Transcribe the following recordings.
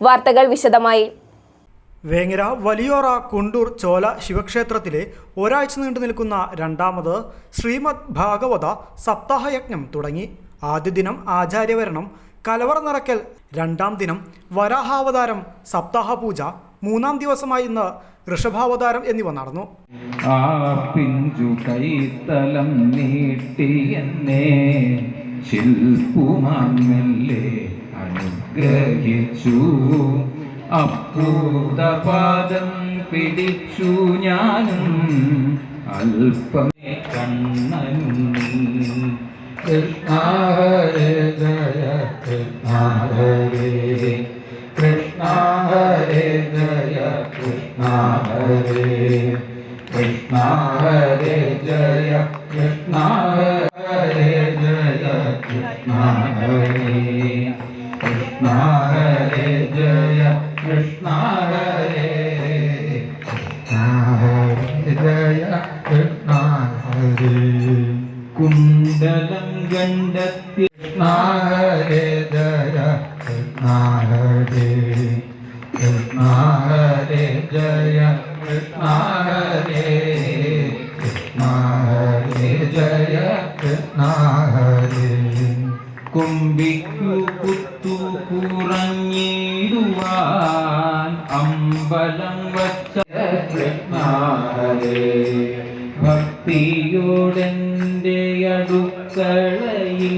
വാർത്തകൾ വിശദമായി. വേങ്ങര വലിയോറ കുണ്ടൂർ ചോല ശിവക്ഷേത്രത്തിലെ ഒരാഴ്ച നീണ്ടു നിൽക്കുന്ന രണ്ടാമത് ശ്രീമദ് ഭാഗവത സപ്താഹയജ്ഞം തുടങ്ങി. ആദ്യ ദിനം ആചാര്യവരണം കലവറ നിറക്കൽ രണ്ടാം ദിനം വരാഹാവതാരം സപ്താഹ പൂജ മൂന്നാം ദിവസമായി ഇന്ന് ഋഷഭാവതാരം എന്നിവ നടന്നു. ആ പിഞ്ചു കൈത്തലം അനുഗ്രഹിച്ചു അപ്പൂതപാദം പിടിച്ചു ഞാനും അല്പമേ കണ്ണനും. കൃഷ്ണ ഹരേ ജയ കൃഷ്ണ ഹരേ കൃഷ്ണ ഹരേ ജയ കൃഷ്ണ ഹരേ ജയ കൃഷ്ണ കൃഷ്ണ ഹരേ ജയ കൃഷ്ണ ഹരേ കൃഷ്ണ ഹരേ ജയ കൃഷ്ണ ഹരേ കുണ്ടലം ഗണ്ഡത്തി കൃഷ്ണ ഹരേ ജയ കൃഷ്ണ ഹരേ കൃഷ്ണ ഹരേ ജയ കൃഷ്ണ ഹരേ കൃഷ്ണ ഹരേ ജയ കൃഷ്ണ ഹരേ കുമ്പിക്കു കുത്തു കുറഞ്ഞിടുവാൻ അമ്പലം വച്ച ഭക്തിയോടെ അടുക്കളയിൽ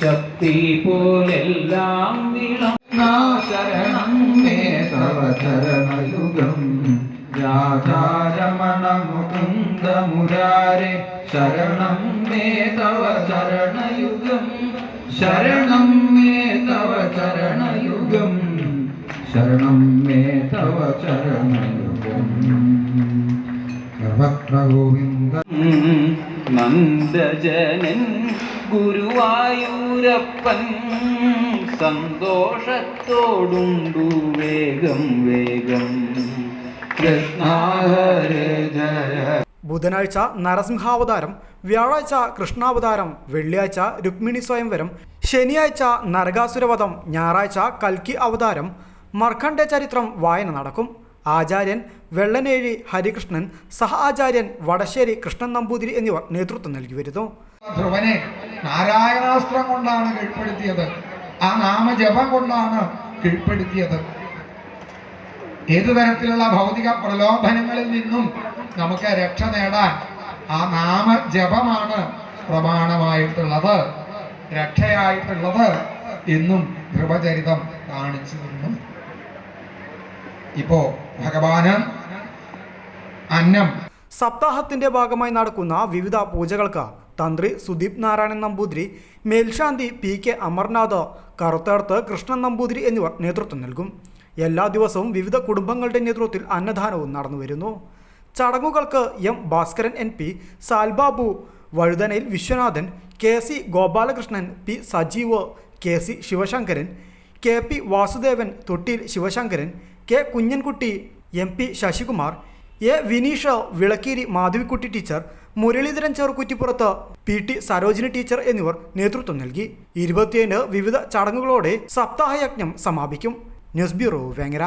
ശക്തി പോലെല്ലാം വിളം ശരണം മേ തവ ചരണയുഗം രാജാരമണ മുകുന്ദ മുരാരെ ശരണം മേ തവ ചരണയുഗം. ശരണം മേ തവ ചരണയുഗം. ശരണം മേ തവ ചരണയുഗം. നന്ദജനൻ ഗുരുവായൂരപ്പൻ സന്തോഷത്തോടുണ്ടു വേഗം വേഗം. ബുധനാഴ്ച നരസിംഹാവതാരം വ്യാഴാഴ്ച കൃഷ്ണാവതാരം വെള്ളിയാഴ്ച രുക്മിണി സ്വയംവരം ശനിയാഴ്ച നരകാസുരവധം ഞായറാഴ്ച കൽക്കി അവതാരം മർക്കണ്ഡ ചരിത്രം വായന നടക്കും. ആചാര്യൻ വെള്ളനേഴി ഹരികൃഷ്ണൻ സഹ ആചാര്യൻ വടശ്ശേരി കൃഷ്ണൻ നമ്പൂതിരി എന്നിവർ നേതൃത്വം നൽകി വരുന്നു. ധ്രുവനെ നാരായണാസ്ത്രം കൊണ്ടാണ് കീഴ്പ്പെടുത്തിയത്. ആ നാമജപം കൊണ്ടാണ് കീഴ്പ്പെടുത്തിയത്. ഏതു തരത്തിലുള്ള ഭൗതിക പ്രലോഭനങ്ങളിൽ നിന്നും നമുക്ക് രക്ഷ നേടാൻ ആ നാമ ജപമാണ് പ്രമാണമായിട്ടുള്ളത്. രക്ഷയായിട്ടുള്ളത് എന്നും ധ്രുവചരിതം കാണിച്ചു തന്നു ഇപ്പോ ഭഗവാന് അന്നം. സപ്താഹത്തിന്റെ ഭാഗമായി നടക്കുന്ന വിവിധ പൂജകൾക്ക് തന്ത്രി സുദീപ് നാരായണൻ നമ്പൂതിരി മേൽശാന്തി പി കെ അമർനാഥ് കറുത്തേർത്ത് കൃഷ്ണൻ നമ്പൂതിരി എന്നിവർ നേതൃത്വം നൽകും. എല്ലാ ദിവസവും വിവിധ കുടുംബങ്ങളുടെ നേതൃത്വത്തിൽ അന്നദാനവും നടന്നു വരുന്നു. ചടങ്ങുകൾക്ക് M Bhaskaran N P Salbabu Vazhuthanayil Viswanathan K C Gopalakrishnan P Sajeev K C Sivasankaran K P Vasudevan Thottiyil Sivasankaran K Kunhankutty M P Sasikumar A Vineesha Vilakkeeri Madhavikutty teacher Muraleedharan Cherukuttippurath P T Sarojini teacher എന്നിവർ നേതൃത്വം നൽകി. ഇരുപത്തിയേഴ് വിവിധ ചടങ്ങുകളോടെ സപ്താഹയജ്ഞം സമാപിക്കും. News bureau Vengara